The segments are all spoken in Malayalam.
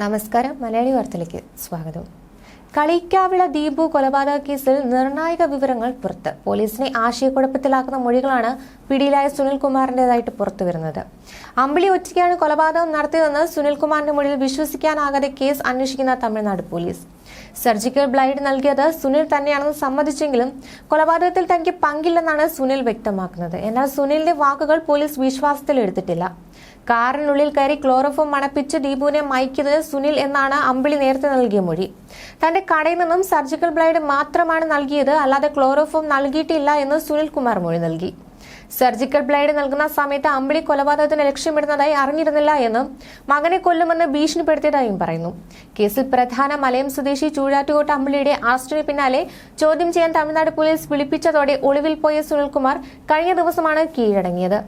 നമസ്കാരം മലയാളി വാർത്തയിലേക്ക് സ്വാഗതം. കളിക്കാവിള ദീപു കൊലപാതക കേസിൽ നിർണായക വിവരങ്ങൾ പുറത്ത്. പോലീസിനെ ആശയക്കുഴപ്പത്തിലാക്കുന്ന മൊഴികളാണ് പിടിയിലായ സുനിൽകുമാറിന്റെതായിട്ട് പുറത്തു വരുന്നത് അമ്പിളി ഒറ്റയ്ക്കാണ് കൊലപാതകം നടത്തിയതെന്ന് സുനിൽകുമാറിന്റെ മൊഴിയിൽ വിശ്വസിക്കാനാകാതെ കേസ് അന്വേഷിക്കുന്ന തമിഴ്നാട് പോലീസ്. സർജിക്കൽ ബ്ലൈഡ് നൽകിയത് സുനിൽ തന്നെയാണെന്ന് സമ്മതിച്ചെങ്കിലും കൊലപാതകത്തിൽ തനിക്ക് പങ്കില്ലെന്നാണ് സുനിൽ വ്യക്തമാക്കുന്നത്. എന്നാൽ സുനിലിന്റെ വാക്കുകൾ പോലീസ് വിശ്വാസത്തിൽ എടുത്തിട്ടില്ല കാറിനുള്ളിൽ കയറി ക്ലോറോഫോം മണപ്പിച്ച് ദീപുവിനെ മയക്കുന്നത് സുനിൽ എന്നാണ് അമ്പിളി നേരത്തെ നൽകിയ മൊഴി. തന്റെ കടയിൽ നിന്നും സർജിക്കൽ ബ്ലൈഡ് മാത്രമാണ് നൽകിയത്. അല്ലാതെ ക്ലോറോഫോം നൽകിയിട്ടില്ല എന്ന് സുനിൽ കുമാർ മൊഴി നൽകി. സർജിക്കൽ ബ്ലേഡ് നൽകുന്ന സമയത്ത് അമ്പിളി കൊലപാതകത്തിന് ലക്ഷ്യമിടുന്നതായി അറിഞ്ഞിരുന്നില്ല എന്നും മകനെ കൊല്ലുമെന്ന് ഭീഷണിപ്പെടുത്തിയതായും പറയുന്നു. കേസിൽ പ്രധാന മലയം സ്വദേശി ചൂഴാറ്റുകോട്ട് അമ്പിളിയുടെ അറസ്റ്റിന് പിന്നാലെ ചോദ്യം ചെയ്യാൻ തമിഴ്നാട് പോലീസ് വിളിപ്പിച്ചതോടെ ഒളിവിൽ പോയ സുനിൽകുമാർ കഴിഞ്ഞ ദിവസമാണ് കീഴടങ്ങിയത്.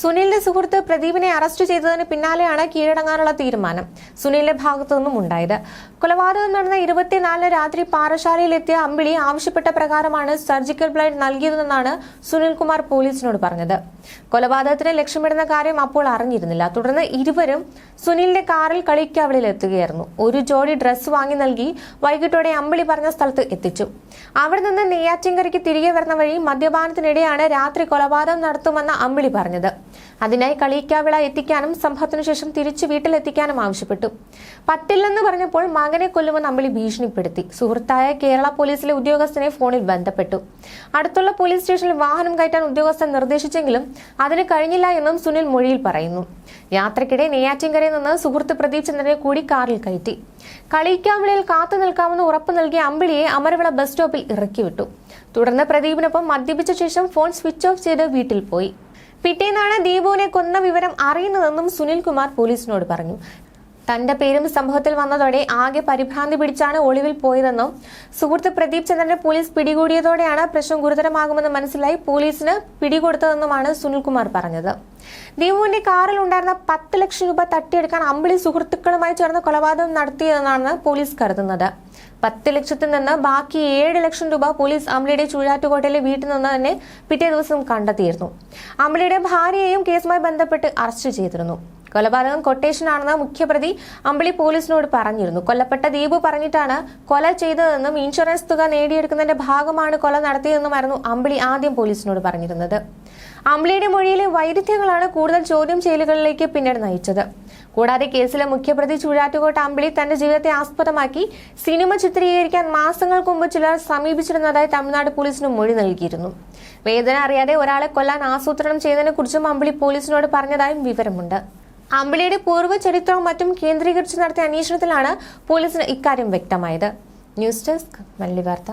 സുനിലിന്റെ സുഹൃത്ത് പ്രദീപിനെ അറസ്റ്റ് ചെയ്തതിന് പിന്നാലെയാണ് കീഴടങ്ങാനുള്ള തീരുമാനം. സുനിലിന്റെ ഭാഗത്തു നിന്നും ഉണ്ടായത്. കൊലപാതകം നടന്ന ഇരുപത്തിനാലിന് രാത്രി പാറശാലയിലെത്തിയ അമ്പിളി ആവശ്യപ്പെട്ട പ്രകാരമാണ് സർജിക്കൽ ബ്ലേഡ് നൽകിയതെന്നാണ് സുനിൽകുമാർ പോലീസിനോട് പറഞ്ഞത്. കൊലപാതകത്തിന് ലക്ഷ്യമിടുന്ന കാര്യം അപ്പോൾ അറിഞ്ഞിരുന്നില്ല. തുടർന്ന് ഇരുവരും സുനിലിന്റെ കാറിൽ കളിക്കാവിളിൽ എത്തുകയായിരുന്നു. ഒരു ജോഡി ഡ്രസ്സ് വാങ്ങി നൽകി വൈകിട്ടോടെ അമ്പിളി പറഞ്ഞ സ്ഥലത്ത് എത്തിച്ചു. അവിടെ നിന്ന് നെയ്യാറ്റിൻകരയ്ക്ക് തിരികെ വരുന്ന വഴി മദ്യപാനത്തിനിടെയാണ് രാത്രി കൊലപാതകം നടത്തുമെന്ന് അമ്പിളി പറഞ്ഞത്. അതിനായി കളിയിക്കാവിള എത്തിക്കാനും സംഭവത്തിനു ശേഷം തിരിച്ചു വീട്ടിലെത്തിക്കാനും ആവശ്യപ്പെട്ടു. പറ്റില്ലെന്ന് പറഞ്ഞപ്പോൾ മകനെ കൊല്ലുമെന്ന് അമ്പിളി ഭീഷണിപ്പെടുത്തി. സുഹൃത്തായ കേരള പോലീസിലെ ഉദ്യോഗസ്ഥനെ ഫോണിൽ ബന്ധപ്പെട്ടു. അടുത്തുള്ള പോലീസ് സ്റ്റേഷനിൽ വാഹനം കയറ്റാൻ ഉദ്യോഗസ്ഥൻ നിർദ്ദേശിച്ചെങ്കിലും അതിന് കഴിഞ്ഞില്ല എന്നും സുനിൽ മൊഴിയിൽ പറയുന്നു. യാത്രക്കിടെ നെയ്യാറ്റിൻകരയിൽ നിന്ന് സുഹൃത്ത് പ്രദീപ് ചന്ദ്രനെ കൂടി കാറിൽ കയറ്റി. കളിയിക്കാവിളയിൽ കാത്തു നിൽക്കാമെന്ന് ഉറപ്പ് നൽകിയ അമ്പിളിയെ അമരവിള ബസ് സ്റ്റോപ്പിൽ ഇറക്കിവിട്ടു. തുടർന്ന് പ്രദീപിനൊപ്പം മദ്യപിച്ച ശേഷം ഫോൺ സ്വിച്ച് ഓഫ് ചെയ്ത് വീട്ടിൽ പോയി. പിറ്റേന്നാണ് ദീപുവിനെ കൊന്ന വിവരം അറിയുന്നതെന്നും സുനിൽ കുമാർ പോലീസിനോട് പറഞ്ഞു. തന്റെ പേരും സംഭവത്തിൽ വന്നതോടെ ആകെ പരിഭ്രാന്തി പിടിച്ചാണ് ഒളിവിൽ പോയതെന്നും സുഹൃത്ത് പ്രദീപ് ചന്ദ്രനെ പോലീസ് പിടികൂടിയതോടെയാണ് പ്രശ്നം ഗുരുതരമാകുമെന്ന് മനസ്സിലായി പോലീസിന് പിടികൊടുത്തതെന്നുമാണ് സുനിൽകുമാർ പറഞ്ഞത്. ദീപുവിന്റെ കാറിൽ ഉണ്ടായിരുന്ന പത്ത് ലക്ഷം രൂപ തട്ടിയെടുക്കാൻ അമ്പിളി സുഹൃത്തുക്കളുമായി ചേർന്ന് കൊലപാതകം നടത്തിയതെന്നാണ് പോലീസ് കരുതുന്നത്. പത്ത് ലക്ഷത്തിൽ നിന്ന് ബാക്കി ഏഴ് ലക്ഷം രൂപ പോലീസ് അമ്പിളിയുടെ ചുഴാറ്റുകോട്ടയിലെ വീട്ടിൽ നിന്ന് തന്നെ പിറ്റേ ദിവസം കണ്ടെത്തിയിരുന്നു. അമ്പിളിയുടെ ഭാര്യയെയും കേസുമായി ബന്ധപ്പെട്ട് അറസ്റ്റ് ചെയ്തിരുന്നു. കൊലപാതകം കൊട്ടേഷനാണെന്ന് മുഖ്യപ്രതി അമ്പിളി പോലീസിനോട് പറഞ്ഞിരുന്നു. കൊല്ലപ്പെട്ട ദീപു പറഞ്ഞിട്ടാണ് കൊല ചെയ്തതെന്നും ഇൻഷുറൻസ് തുക നേടിയെടുക്കുന്നതിന്റെ ഭാഗമാണ് കൊല നടത്തിയതെന്നുമായിരുന്നു അമ്പിളി ആദ്യം പോലീസിനോട് പറഞ്ഞിരുന്നത്. അമ്പിളിയുടെ മൊഴിയിലെ വൈരുദ്ധ്യങ്ങളാണ് കൂടുതൽ ചോദ്യം ചെയ്യലുകളിലേക്ക് പിന്നീട് നയിച്ചത്. കൂടാതെ കേസിലെ മുഖ്യപ്രതി ചുഴാറ്റുകോട്ട അമ്പിളി തന്റെ ജീവിതത്തെ ആസ്പദമാക്കി സിനിമ ചിത്രീകരിക്കാൻ മാസങ്ങൾക്ക് മുമ്പ് ചിലർ സമീപിച്ചിരുന്നതായി തമിഴ്നാട് പോലീസിന് മൊഴി നൽകിയിരുന്നു. വേദന അറിയാതെ ഒരാളെ കൊല്ലാൻ ആസൂത്രണം ചെയ്തതിനെ കുറിച്ചും അമ്പിളി പോലീസിനോട് പറഞ്ഞതായും വിവരമുണ്ട്. അമ്പിളിയുടെ പൂർവ ചരിത്രവും മറ്റും കേന്ദ്രീകരിച്ച് നടത്തിയ അന്വേഷണത്തിലാണ് പോലീസിന് ഇക്കാര്യം വ്യക്തമായത്. ന്യൂസ് ഡെസ്ക് മല്ലി വാർത്ത.